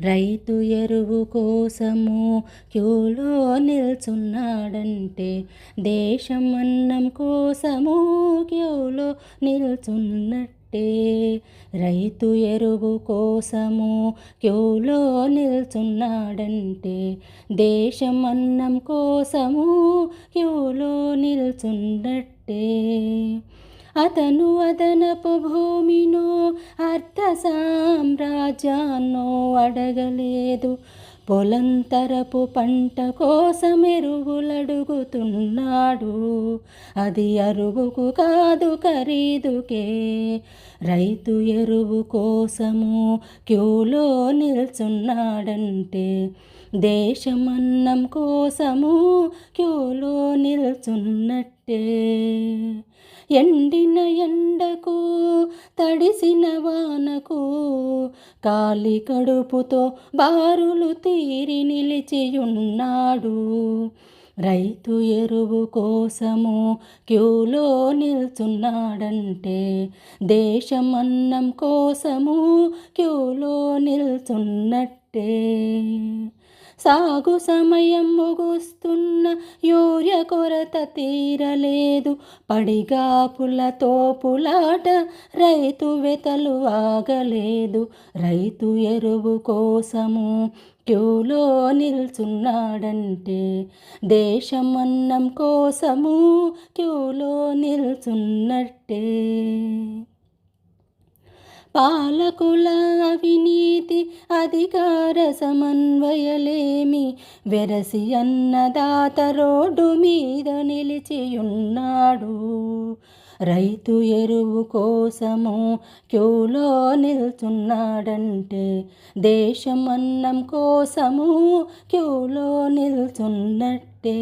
రైతు ఎరువు కోసము క్యూలో నిల్చున్నాడంటే దేశం అన్నం కోసము క్యూలో నిల్చున్నట్టే. రైతు ఎరువు కోసము క్యూలో నిల్చున్నాడంటే దేశం అన్నం కోసము క్యూలో నిల్చున్నట్టే. అతను అదనపు భూమినో అర్థ సామ్రాజ్యాన్నో అడగలేదు. పొలంతరపు పంట కోసం ఎరువులడుగుతున్నాడు. అది అరువుకు కాదు ఖరీదుకే. రైతు ఎరువు కోసము క్యూలో నిల్చున్నాడంటే దేశమన్నం కోసము క్యూలో నిల్చున్నట్టే. ఎండిన ఎండకు తడిసిన వానకు కాలి కడుపుతో బారులు తీరి నిలిచియున్నాడు. రైతు ఎరువు కోసము క్యూలో నిల్చున్నాడంటే దేశం అన్నం కోసము క్యూలో నిల్చున్నట్టే. సాగు సమయం ముగుస్తున్న యూర్య కొరత తీరలేదు. పడిగాపుల పులాట రైతు వెతలు ఆగలేదు. రైతు ఎరువు కోసము క్యూలో నిల్చున్నాడంటే దేశం అన్నం కోసము క్యూలో నిల్చున్నట్టే. పాలకుల అవినీతి అధికార సమన్వయలేమి. వెరసి అన్నదాత రోడ్డు మీద నిలిచియున్నాడు. రైతు ఎరువు కోసము క్యూలో నిల్చున్నాడంటే దేశం అన్నం కోసము క్యూలో నిల్చున్నట్టే.